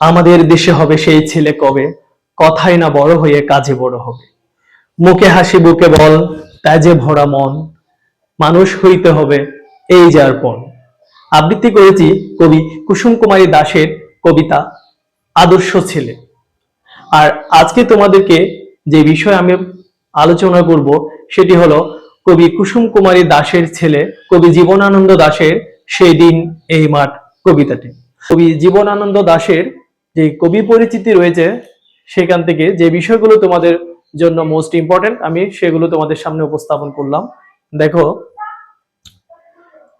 আমাদের দেশে হবে সেই ছেলে কবে? কথাই না বড় হয়ে কাজে বড় হবে। মুখে হাসি, বুকে বল, তাজে ভরা মন। মানুষ হইতে হবে এই যার পণ। আবৃত্তি করেছি কবি কুসুম কুমারী দাসের কবিতা আদর্শ ছেলে। আর আজকে তোমাদেরকে যে বিষয় আমি আলোচনা করব, সেটি হলো কবি কুসুম কুমারী দাসের ছেলে কবি জীবনানন্দ দাশের সেই দিন এই মাঠ কবিতাটি। কবি জীবনানন্দ দাশের যে কবি পরিচিতি রয়েছে সেখান থেকে যে বিষয়গুলো তোমাদের জন্য মোস্ট ইম্পর্টেন্ট আমি সেগুলো তোমাদের সামনে উপস্থাপন করলাম। দেখো,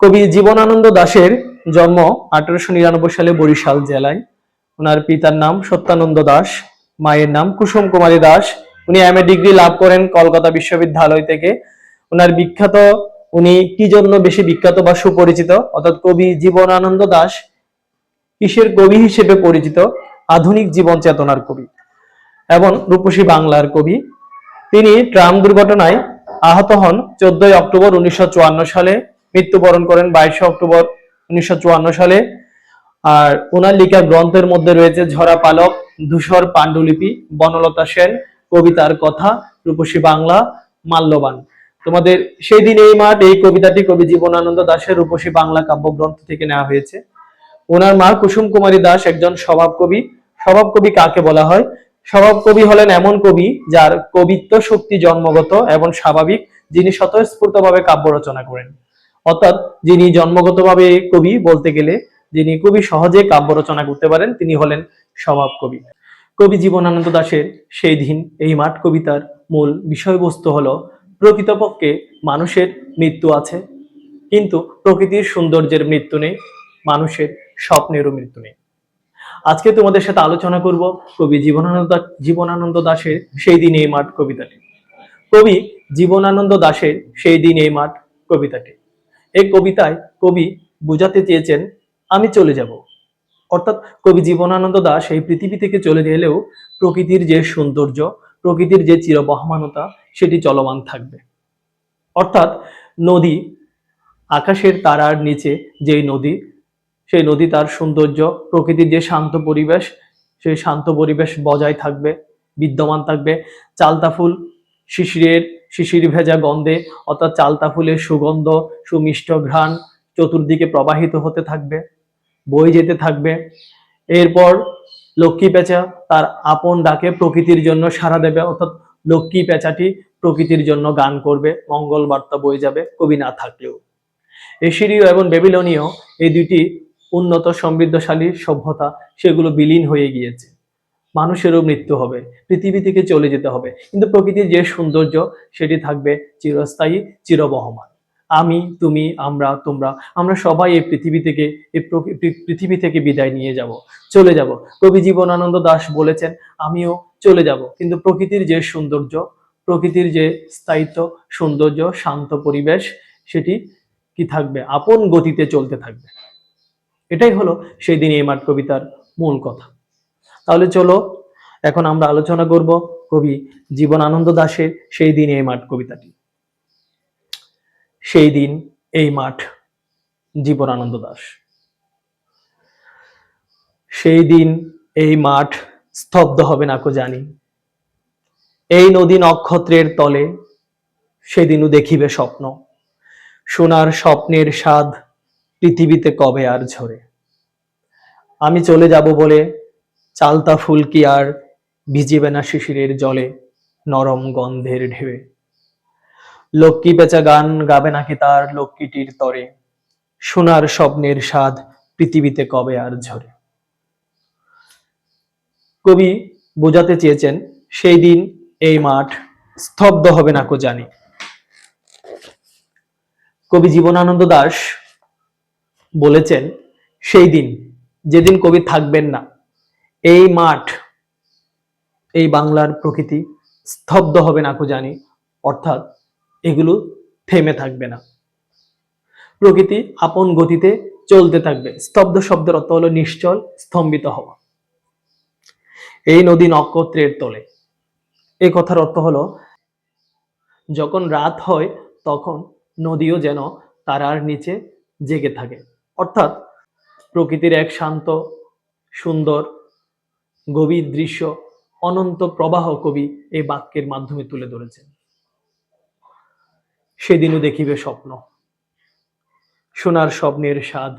কবি জীবনানন্দ দাশের জন্ম আঠারোশো নিরানব্বই সালে বরিশাল জেলায়। ওনার পিতার নাম সত্যানন্দ দাস মায়ের নাম কুসুম কুমারী দাস উনি এম ডিগ্রি লাভ করেন কলকাতা বিশ্ববিদ্যালয় থেকে। ওনার বিখ্যাত, উনি কি জন্য বেশি বিখ্যাত বা সুপরিচিত? অর্থাৎ কবি জীবনানন্দ দাস কিসের কবি হিসেবে পরিচিত? আধুনিক জীবন চেতনার কবি এবং রূপসী বাংলার কবি। তিনি ট্রাম দুর্ঘটনায় আহত হন চোদ্দই অক্টোবর উনিশশো চুয়ান্ন সালে, মৃত্যুবরণ করেন বাইশে অক্টোবর উনিশশো সালে। আর ওনার লেখা গ্রন্থের মধ্যে রয়েছে ঝরা পালক, ধূসর পাণ্ডুলিপি, বনলতা সেন, কবিতার কথা, রূপসী বাংলা, মাল্যবান। তোমাদের সেই দিন এই মাঠ এই কবিতাটি কবি জীবনানন্দ দাশের রূপসী বাংলা কাব্যগ্রন্থ থেকে নেওয়া হয়েছে। ওনার মা কুসুম কুমারী দাস একজন স্বভাব কবি। স্বভাব কবি কাকে বলা হয়? স্বভাব কবি হলেন এমন কবি যার কবিত্ব শক্তি জন্মগত এবং স্বাভাবিক, যিনি স্বতঃস্ফূর্তভাবে কাব্য রচনা করেন। অর্থাৎ যিনি জন্মগতভাবে কবি বলতে গেলে, যিনি কবি সহজে কাব্য রচনা করতে পারেন, তিনি হলেন স্বভাব কবি। কবি জীবনানন্দ দাশের সেই দিন এই মাঠ কবিতার মূল বিষয়বস্তু হলো, প্রকৃতপক্ষে মানুষের মৃত্যু আছে। কিন্তু প্রকৃতির সৌন্দর্যের মৃত্যু নেই, মানুষের স্বপ্নেরও মৃত্যু নেই আজকে তোমাদের সাথে আলোচনা করব কবি জীবনানন্দ জীবনানন্দ দাশের সেই দিন এই মাঠ কবিতাটি। কবি জীবনানন্দ দাশের সেই দিন এই মাঠ কবিতাটি। এই কবিতায় কবি বুঝাতে চেয়েছেন, আমি চলে যাব। অর্থাৎ কবি জীবনানন্দ দাস এই পৃথিবী থেকে চলে গেলেও প্রকৃতির যে সৌন্দর্য, প্রকৃতির যে চিরবহমানতা, সেটি চলমান থাকবে। অর্থাৎ নদী, আকাশের তারার নিচে যেই নদী সেই নদী তার সৌন্দর্য, প্রকৃতির যে শান্ত পরিবেশ, সেই শান্ত পরিবেশ বজায় থাকবে, বিদ্যমান থাকবে। চালতা ফুল, শিশিরের, শিশির ভেজা গন্ধে, অর্থাৎ চালতা ফুলের সুগন্ধ, সুমিষ্ট ঘ্রাণ চতুর্দিকে প্রবাহিত হতে থাকবে বই যেতে থাকবে। এরপর লক্ষ্মী পেঁচা তার আপন ডাকে প্রকৃতির জন্য সাড়া দেবে, অর্থাৎ লক্ষ্মী পেঁচাটি প্রকৃতির জন্য গান করবে, মঙ্গল বার্তা বয়ে যাবে কবি না থাকলেও। এশিরীয় এবং বেবিলনীয় এই দুইটি উন্নত, সমৃদ্ধশালী সভ্যতা, সেগুলো বিলীন হয়ে গিয়েছে। মানুষেরও মৃত্যু হবে, পৃথিবী থেকে চলে যেতে হবে। কিন্তু প্রকৃতির যে সৌন্দর্য, সেটি থাকবে চিরস্থায়ী, চিরবহমান। আমি, তুমি, আমরা, তোমরা, আমরা সবাই এই পৃথিবী থেকে, এই পৃথিবী থেকে বিদায় নিয়ে যাব, চলে যাব। কবি জীবনানন্দ দাস বলেছেন, আমিও চলে যাব। কিন্তু প্রকৃতির যে সৌন্দর্য, প্রকৃতির যে স্থায়িত্ব, সৌন্দর্য, শান্ত পরিবেশ, সেটি কি থাকবে? আপন গতিতে চলতে থাকবে। এটাই হলো সেই দিন এই মাঠ কবিতার মূল কথা। তাহলে চলো, এখন আমরা আলোচনা করব কবি জীবনানন্দ দাশের সেই দিন এই মাঠ কবিতাটি। সেই দিন এই মাঠ জীবনানন্দ দাস সেই দিন এই মাঠ স্তব্ধ হবে না কো জানি। এই নদী নক্ষত্রের তলে সেদিনও দেখিবে স্বপ্ন। সোনার স্বপ্নের স্বাদ পৃথিবীতে কবে আর ঝরে? আমি চলে যাব বলে চালতা ফুল কি আর ভিজিবে না শিশিরের জলে নরম গন্ধের ঢেউয়ে? লক্ষ্মী পেঁচা গান গাবে নাকি তার লক্ষ্মীটির তরে? সোনার স্বপ্নের স্বাদ পৃথিবীতে কবে আর ঝরে? কবি বোঝাতে চেয়েছেন, সেই দিন এই মাঠ স্তব্ধ হবে না কো জানি। কবি জীবনানন্দ দাস বলেছেন, সেই দিন, যেদিন কবি থাকবেন না, এই মাঠ, এই বাংলার প্রকৃতি স্তব্ধ হবে না কো জানি, অর্থাৎ এগুলো থেমে থাকবে না। প্রকৃতি আপন গতিতে চলতে থাকবে, স্তব্ধ শব্দের অর্থ হলো নিশ্চল, স্তম্ভিত হওয়া। এই নদী নক্ষত্রের তলে এই কথার অর্থ হলো, যখন রাত হয়, তখন নদীও যেন তারার নিচে জেগে থাকে। অর্থাৎ প্রকৃতির এক শান্ত, সুন্দর, গভীর দৃশ্য, অনন্ত প্রবাহ কবি এই বাক্যের মাধ্যমে তুলে ধরেছেন। সেদিনও দেখিবে স্বপ্ন। সোনার স্বপ্নের স্বাদ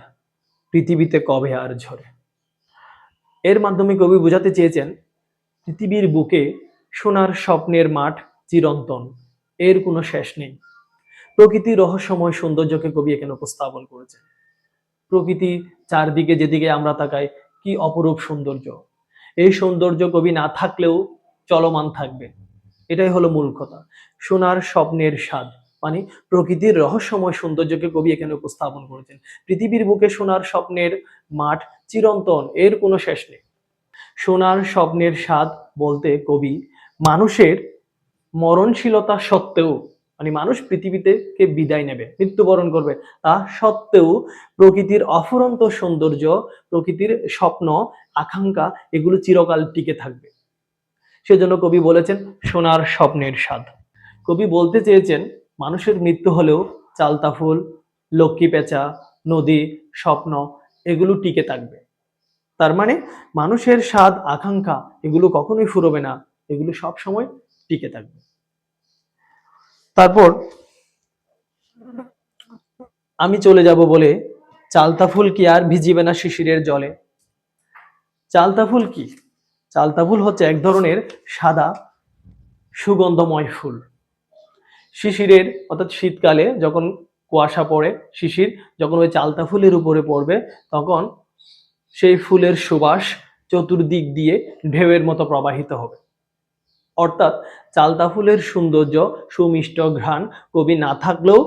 পৃথিবীতে কবে আর ঝরে? এর মাধ্যমে কবি বোঝাতে চেয়েছেন, পৃথিবীর বুকে সোনার স্বপ্নের মাঠ চিরন্তন, এর কোনো শেষ নেই। প্রকৃতির রহস্যময় সৌন্দর্যকে কবি এখানে উপস্থাপন করেছেন। প্রকৃতি চারদিকে যেদিকে আমরা তাকাই, কি অপরূপ সৌন্দর্য। এই সৌন্দর্য কবি না থাকলেও চলমান থাকবে। এটাই হলো মূল কথা। সোনার স্বপ্নের স্বাদ মানে প্রকৃতির রহস্যময় সৌন্দর্যকে কবি এখানে উপস্থাপন করেছেন। পৃথিবীর বুকে সোনার স্বপ্নের মাঠ চিরন্তন, এর কোনো শেষ নেই। সোনার স্বপ্নের স্বাদ বলতে কবি, মানুষের মরণশীলতা সত্ত্বেও মানে মানুষ পৃথিবীতে কে বিদায় নেবে, মৃত্যুবরণ করবে। তা সত্ত্বেও প্রকৃতির অফুরন্ত সৌন্দর্য, প্রকৃতির স্বপ্ন, আকাঙ্ক্ষা, এগুলো চিরকাল টিকে থাকবে। সেজন্য কবি বলেছেন, সোনার স্বপ্নের স্বাদ। কবি বলতে চেয়েছেন, মানুষের মৃত্যু হলেও চালতা ফুল, লক্ষ্মী পেঁচা, নদী, স্বপ্ন, এগুলো টিকে থাকবে। তার মানে মানুষের স্বাদ, আকাঙ্ক্ষা, এগুলো কখনোই ফুরবে না, এগুলো সব সময় টিকে থাকবে। তারপর আমি চলে যাব বলে চালতা ফুল কি আর ভিজিবে না শিশিরের জলে? চালতা ফুল কি? চালতা ফুল হচ্ছে এক ধরনের সাদা, সুগন্ধময় ফুল। শিশিরের, অর্থাৎ শীতকালে যখন কুয়াশা পড়ে, শিশির যখন ওই চালতা ফুলের উপরে পড়বে, তখন সেই ফুলের সুবাস চতুর্দিক দিয়ে ঢেউয়ের মতো প্রবাহিত হবে। অর্থাৎ চালতা ফুলের সৌন্দর্য, সুমিষ্ট ঘ্রাণ, কবি না থাকলেও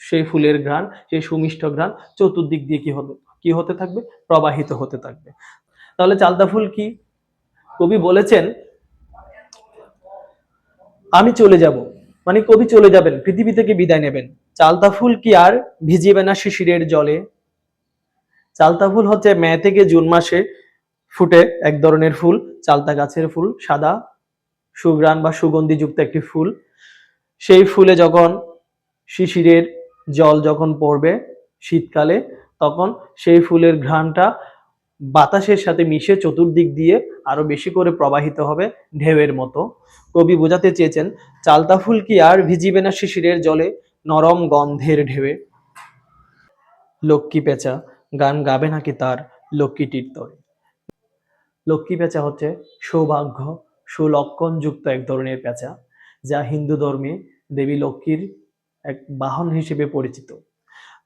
সেই ফুলের ঘ্রাণ সেই সুমিষ্ট ঘ্রাণ চতুর্দিক দিয়ে কি হতে কি হতে থাকবে? প্রবাহিত হতে থাকবে। তাহলে চালতা ফুল কি? কবি বলেছেন, আমি চলে যাব। মানে কবি চলে যাবেন, পৃথিবী থেকে বিদায় নেবেন। চালতা ফুল কি আর ভিজিবে না শিশিরের জলে? চালতা ফুল হচ্ছে মে থেকে জুন মাসে ফুটে এক ধরনের ফুল, চালতা গাছের ফুল, সাদা সুগ্রাণ বা সুগন্ধিযুক্ত একটি ফুল। সেই ফুলে যখন শিশিরের জল যখন পড়বে শীতকালে, তখন সেই ফুলের ঘ্রাণটা বাতাসের সাথে মিশে চতুর্দিক দিয়ে আরও বেশি করে প্রবাহিত হবে ঢেউয়ের মতো। কবি বোঝাতে চেয়েছেন, চালতা ফুল কি আর ভিজিবে না শিশিরের জলে নরম গন্ধের ঢেউয়ে? লক্ষ্মী পেঁচা, গান গাবে নাকি তার লক্ষ্মীটির তরে? লক্ষ্মী পেঁচা হচ্ছে সৌভাগ্য সুলক্ষণযুক্ত এক ধরনের পেঁচা, যা হিন্দু ধর্মে দেবী লক্ষ্মীর এক বাহন হিসেবে পরিচিত।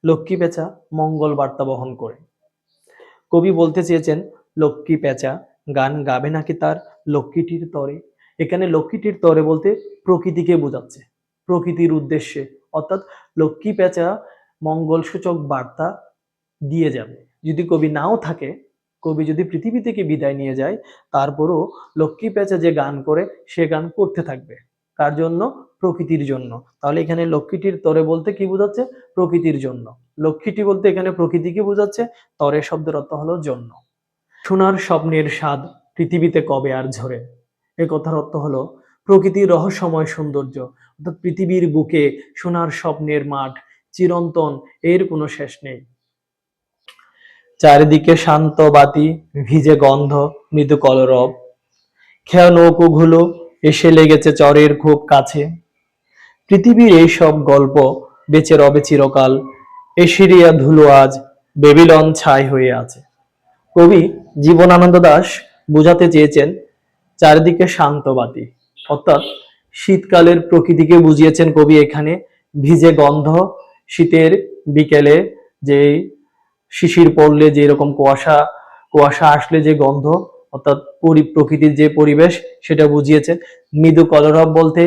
লক্ষ্মী পেঁচা মঙ্গল বার্তা বহন করে। কবি বলতে চেয়েছেন, লক্ষ্মী পেঁচা গান গাবে নাকি তার লক্ষ্মীটির তরে? এখানে লক্ষ্মীটির তরে বলতে প্রকৃতিকে বোঝাচ্ছে। প্রকৃতির উদ্দেশ্যে, অর্থাৎ লক্ষ্মী পেঁচা মঙ্গল সূচক বার্তা দিয়ে যাবে। যদি কবি নাও থাকে কবি যদি পৃথিবী থেকে বিদায় নিয়ে যায়, তারপরও লক্ষ্মী পেঁচা যে গান করে, সে গান করতে থাকবে। কার জন্য? প্রকৃতির জন্য। তাহলে এখানে লক্ষ্মীটির তরে বলতে কি বোঝাচ্ছে? প্রকৃতির জন্য। লক্ষ্মীটি বলতে এখানে প্রকৃতিকে বোঝাচ্ছে? তরে শব্দের অর্থ হলো জন্য। সোনার স্বপ্নের স্বাদ পৃথিবীতে কবে আর ঝরে? এ কথার অর্থ হলো প্রকৃতির রহস্যময় সৌন্দর্য, অর্থাৎ পৃথিবীর বুকে সোনার স্বপ্নের মাঠ, চিরন্তন, এর কোনো শেষ নেই। চারিদিকে শান্ত বাতি, ভিজে গন্ধ, মৃদু কলরব। খেয়া নৌকোগুলো এসে লেগেছে চরের খুব কাছে। পৃথিবীর এই সব গল্প বেঁচে রবে চিরকাল এশিরিয়া ধুলো আজ বেবিলন ছাই হয়ে আছে। কবি জীবনানন্দ দাস বোঝাতে চেয়েছেন, চারিদিকে শান্ত বাতি। অর্থাৎ শীতকালের প্রকৃতিকে বুঝিয়েছেন কবি এখানে, ভিজে গন্ধ, শীতের বিকেলে যে শিশির পড়লে যে এরকম কুয়াশা কুয়াশা আসলে যে গন্ধ, অর্থাৎ পরি- প্রকৃতির যে পরিবেশ, সেটা বুঝিয়েছেন মৃদু কলরব বলতে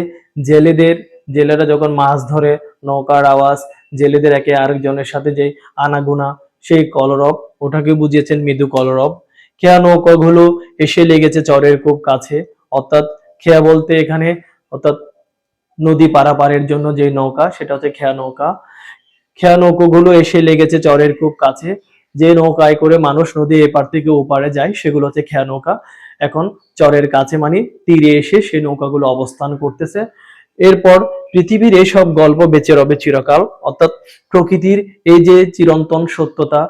জেলেদের, জেলেরা যখন মাছ ধরে, নৌকার আওয়াজ, জেলেদের একে আরেকজনের সাথে যে আনাগুনা, সেই কলরব, ওটাকে বুঝিয়েছেন মৃদু কলরব। খেয়া নৌকাগুলো এসে লেগেছে চরের খুব কাছে, অর্থাৎ খেয়া বলতে এখানে, অর্থাৎ নদী পারাপারের জন্য যে নৌকা, সেটা হচ্ছে খেয়া নৌকা। খেয়া নৌকোগুলো এসে লেগেছে চরের খুব কাছে। যে নৌকায় করে মানুষ নদী এপার থেকে ওপারে যায় সেগুলো হচ্ছে খেয়া নৌকা। এখন চরের কাছে মানে তীরে এসে সেই নৌকাগুলো অবস্থান করতেছে। এরপর পৃথিবীর এইসব গল্প বেঁচে রবে চিরকাল। অর্থাৎ প্রকৃতির এই যে চিরন্তন সত্যতা,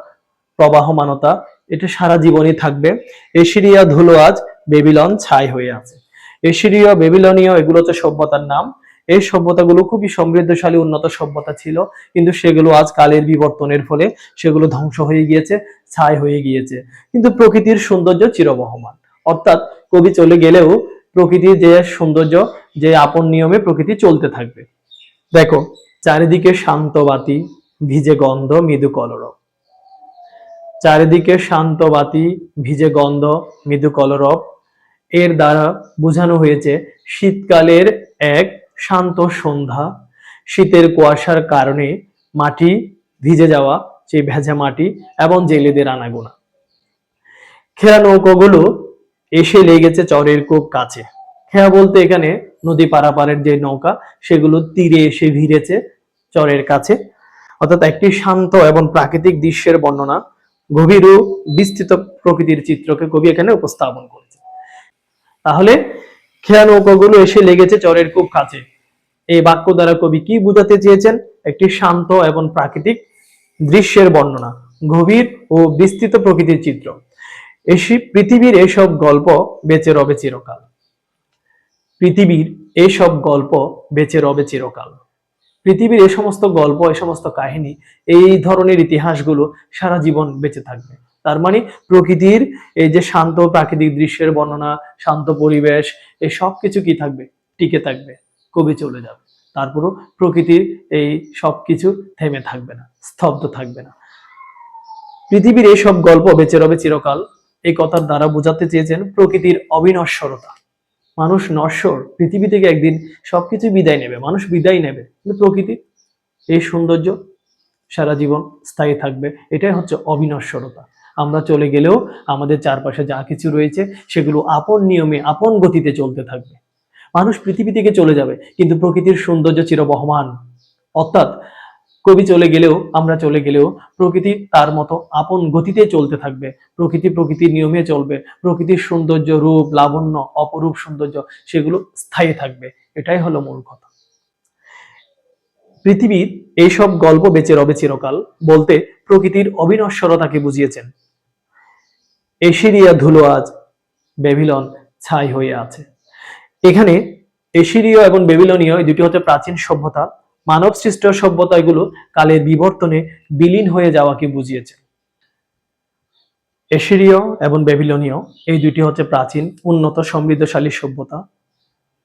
প্রবাহমানতা, এটা সারা জীবনই থাকবে। এশিরিয়া ধুলো আজ বেবিলন ছাই হয়ে আছে। এশিরীয়, বেবিলনীয় এগুলো হচ্ছে সভ্যতার নাম। এই সভ্যতাগুলো খুবই সমৃদ্ধশালী, উন্নত সভ্যতা ছিল, কিন্তু সেগুলো আজ কালের বিবর্তনের ফলে সেগুলো ধ্বংস হয়ে গিয়েছে, ছাই হয়ে গিয়েছে। কিন্তু প্রকৃতির সৌন্দর্য চিরবহমান। অর্থাৎ কবি চলে গেলেও প্রকৃতির যে সৌন্দর্য, যে আপন নিয়মে প্রকৃতি চলতে থাকবে। দেখো, চারিদিকে শান্ত বাতি, ভিজে গন্ধ, মৃদু কলরব চারিদিকে শান্ত বাতি, ভিজে গন্ধ, মৃদু কলরব এর দ্বারা বোঝানো হয়েছে, শীতকালের এক শান্ত সন্ধ্যা। শীতের কুয়াশার কারণে মাটি ভিজে যাওয়া সেই ভেজা মাটি এবং জেলেদের আনাগোনা। খেয়া নৌকোগুলো এসে লেগেছে চরের খুব কাছে। খেয়া বলতে এখানে নদী পারাপারের যে নৌকা, সেগুলো তীরে এসে ভিড়েছে চরের কাছে। অর্থাৎ একটি শান্ত এবং প্রাকৃতিক দৃশ্যের বর্ণনা গভীর বিস্তৃত প্রকৃতির চিত্রকে কবি এখানে উপস্থাপন করেছে তাহলে খেয়া নৌকাগুলো এসে লেগেছে চরের খুব কাছে। এই বাক্য দ্বারা কবি কি বুঝাতে চেয়েছেন? একটি শান্ত এবং প্রাকৃতিক দৃশ্যের বর্ণনা, গভীর ও বিস্তৃত প্রকৃতির চিত্র। এসি, পৃথিবীর এসব গল্প বেঁচে রবে চিরকাল। পৃথিবীর এসব গল্প বেঁচে রবে চিরকাল। পৃথিবীর এ সমস্ত গল্প, এ সমস্ত কাহিনী, এই ধরনের ইতিহাসগুলো সারা জীবন বেঁচে থাকবে। তার মানে প্রকৃতির এই যে শান্ত প্রাকৃতিক দৃশ্যের বর্ণনা, শান্ত পরিবেশ, এই সব কিছু কি থাকবে? টিকে থাকবে, কবি চলে যাবে। তারপরও প্রকৃতির এই সব কিছু থেমে থাকবে না, স্তব্ধ থাকবে না। পৃথিবীর এই সব গল্প বেঁচে রবে চিরকাল। এই কথার দ্বারা বোঝাতে চেয়েছেন প্রকৃতির অবিনশ্বরতা। মানুষ নশ্বর, পৃথিবী থেকে একদিন সবকিছু বিদায় নেবে, মানুষ বিদায় নেবে। কিন্তু প্রকৃতির এই সৌন্দর্য সারা জীবন স্থায়ী থাকবে। এটাই হচ্ছে অবিনশ্বরতা। আমরা চলে গেলেও আমাদের চারপাশে যা কিছু রয়েছে সেগুলো আপন নিয়মে, আপন গতিতে চলতে থাকবে। মানুষ পৃথিবী থেকে চলে যাবে, কিন্তু প্রকৃতির সৌন্দর্য চিরবহমান অর্থাৎ কবি চলে গেলেও, আমরা চলে গেলেও প্রকৃতি তার মতো আপন গতিতে চলতে থাকবে। প্রকৃতি প্রকৃতির নিয়মে চলবে। প্রকৃতির সৌন্দর্য, রূপ, লাবণ্য, অপরূপ সৌন্দর্য সেগুলো স্থায়ী থাকবে। এটাই হলো মূল কথা। পৃথিবীর এইসব গল্প বেঁচে রবে চিরকাল বলতে প্রকৃতির অবিনশ্বরতাকে বুঝিয়েছেন। এশিরিয়া ধুলো আজ বেবিলন ছাই হয়ে আছে। এখানে এশিরীয় এবং বেবিলনীয় এই দুটি হচ্ছে প্রাচীন সভ্যতা। মানব সৃষ্ট সভ্যতা এগুলো কালের বিবর্তনে বিলীন হয়ে যাওয়াকে বুঝিয়েছে। এশিরীয় এবং বেবিলনীয় এই দুটি হচ্ছে প্রাচীন, উন্নত, সমৃদ্ধশালী সভ্যতা।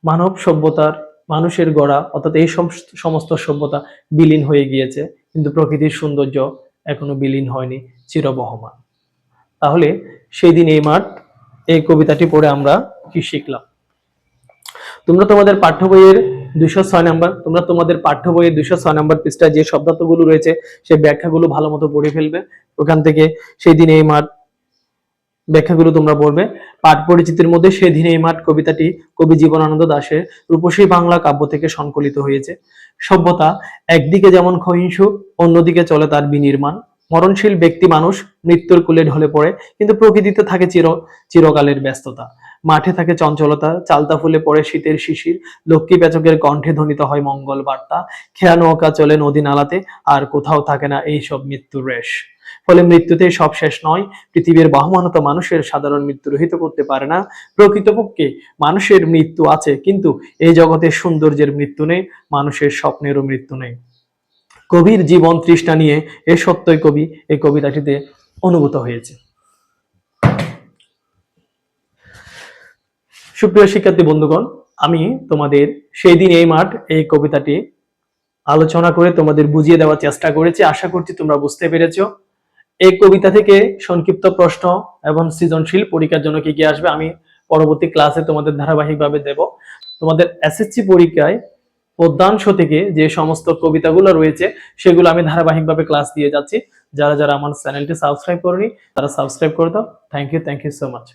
মানব সভ্যতার মানুষের গড়া অর্থাৎ এই সম- সমস্ত সভ্যতা বিলীন হয়ে গিয়েছে, কিন্তু প্রকৃতির সৌন্দর্য এখনও বিলীন হয়নি, চিরবহমান। তাহলে সেই দিন এই মাঠ, এই কবিতাটি পড়ে আমরা কি শিখলাম? তোমরা তোমাদের পাঠ্য বইয়ের দুশো ছয় নাম্বার, তোমরা তোমাদের পাঠ্য বইয়ের দুশো ছয় নাম্বার পৃষ্ঠায় যে শব্দার্থগুলো রয়েছে, সেই ব্যাখ্যাগুলো ভালো মতো পড়ে ফেলবে। ওখান থেকে সেই দিন এই মাঠ ব্যাখ্যাগুলো তোমরা পড়বে। পাঠ পরিচিতির মধ্যে সেদিন এই মাঠ কবিতাটি কবি জীবনানন্দ দাশের রূপসী বাংলা কাব্য থেকে সংকলিত হয়েছে। সভ্যতা একদিকে যেমন ক্ষয়িষ্ণু, অন্যদিকে চলে তার বিনির্মাণ। মরণশীল ব্যক্তি মানুষ মৃত্যুর কুলে ঢলে পড়ে, কিন্তু প্রকৃতিতে থাকে চির, চিরকালের ব্যস্ততা। মাঠে থাকে চঞ্চলতা, চালতা ফুলে পড়ে শীতের শিশির, লক্ষ্মী পেচকের কণ্ঠে ধ্বনিত হয় মঙ্গল বার্তা। খেয়া নৌকা চলে নদী নালাতে, আর কোথাও থাকে না এই সব মৃত্যুর রেশ। ফলে মৃত্যুতে সব শেষ নয়, পৃথিবীর বহমানত মানুষের সাধারণ মৃত্যু রহিত করতে পারে না। প্রকৃতপক্ষে মানুষের মৃত্যু আছে, কিন্তু এই জগতে সৌন্দর্যের মৃত্যু নেই, মানুষের স্বপ্নেরও মৃত্যু নেই। কবির জীবন তৃষ্ণা নিয়ে এ সত্যই কবি, এই কবিতাটিতে অনুভূত হয়েছে। সুপ্রিয় শিক্ষার্থী বন্ধুগণ, আমি তোমাদের সেই দিন এই মাঠ এই কবিতাটি আলোচনা করে তোমাদের বুঝিয়ে দেওয়ার চেষ্টা করেছি। আশা করছি তোমরা বুঝতে পেরেছ। এই কবিতা থেকে সংক্ষিপ্ত প্রশ্ন এবং সৃজনশীল পরীক্ষার জন্য কি কি আসবে আমি পরবর্তী ক্লাসে তোমাদের ধারাবাহিকভাবে দেব। তোমাদের এসএসসি পরীক্ষায় পদ্মাংশ থেকে যে সমস্ত কবিতাগুলো রয়েছে, সেগুলো আমি ধারাবাহিকভাবে ক্লাস দিয়ে যাচ্ছি। যারা যারা আমার চ্যানেলটি সাবস্ক্রাইব করেনি, তারা সাবস্ক্রাইব করে দাও। Thank you thank you so much